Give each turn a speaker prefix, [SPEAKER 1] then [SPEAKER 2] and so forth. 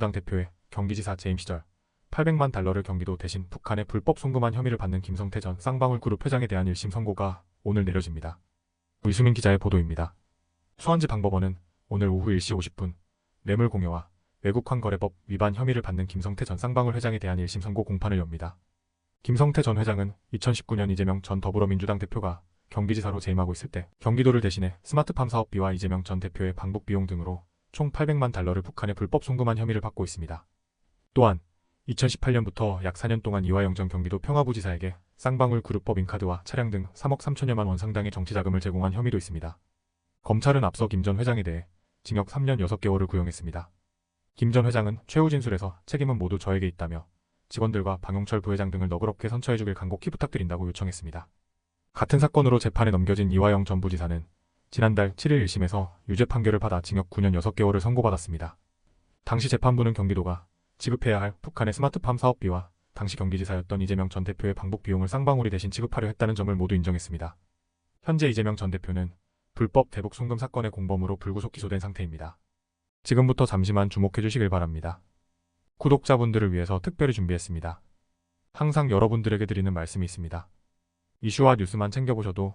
[SPEAKER 1] 당 대표의 경기지사 재임 시절 800만 달러를 경기도 대신 북한에 불법 송금한 혐의를 받는 김성태 전 쌍방울 그룹 회장에 대한 1심 선고가 오늘 내려집니다. 유수민 기자의 보도입니다. 수원지 방법원은 오늘 오후 1시 50분 뇌물 공여와 외국환거래법 위반 혐의를 받는 김성태 전 쌍방울 회장에 대한 1심 선고 공판을 엽니다. 김성태 전 회장은 2019년 이재명 전 더불어민주당 대표가 경기지사로 재임하고 있을 때 경기도를 대신해 스마트팜 사업비와 이재명 전 대표의 방북 비용 등으로 총 800만 달러를 북한에 불법 송금한 혐의를 받고 있습니다. 또한 2018년부터 약 4년 동안 이화영 전 경기도 평화부지사에게 쌍방울 그룹 법인 카드와 차량 등 3억 3천여만 원 상당의 정치자금을 제공한 혐의도 있습니다. 검찰은 앞서 김 전 회장에 대해 징역 3년 6개월을 구형했습니다. 김 전 회장은 최후 진술에서 책임은 모두 저에게 있다며 직원들과 방용철 부회장 등을 너그럽게 선처해주길 간곡히 부탁드린다고 요청했습니다. 같은 사건으로 재판에 넘겨진 이화영 전 부지사는 지난달 7일 1심에서 유죄 판결을 받아 징역 9년 6개월을 선고받았습니다. 당시 재판부는 경기도가 지급해야 할 북한의 스마트팜 사업비와 당시 경기지사였던 이재명 전 대표의 방북 비용을 쌍방울이 대신 지급하려 했다는 점을 모두 인정했습니다. 현재 이재명 전 대표는 불법 대북 송금 사건의 공범으로 불구속 기소된 상태입니다. 지금부터 잠시만 주목해 주시길 바랍니다. 구독자분들을 위해서 특별히 준비했습니다. 항상 여러분들에게 드리는 말씀이 있습니다. 이슈와 뉴스만 챙겨보셔도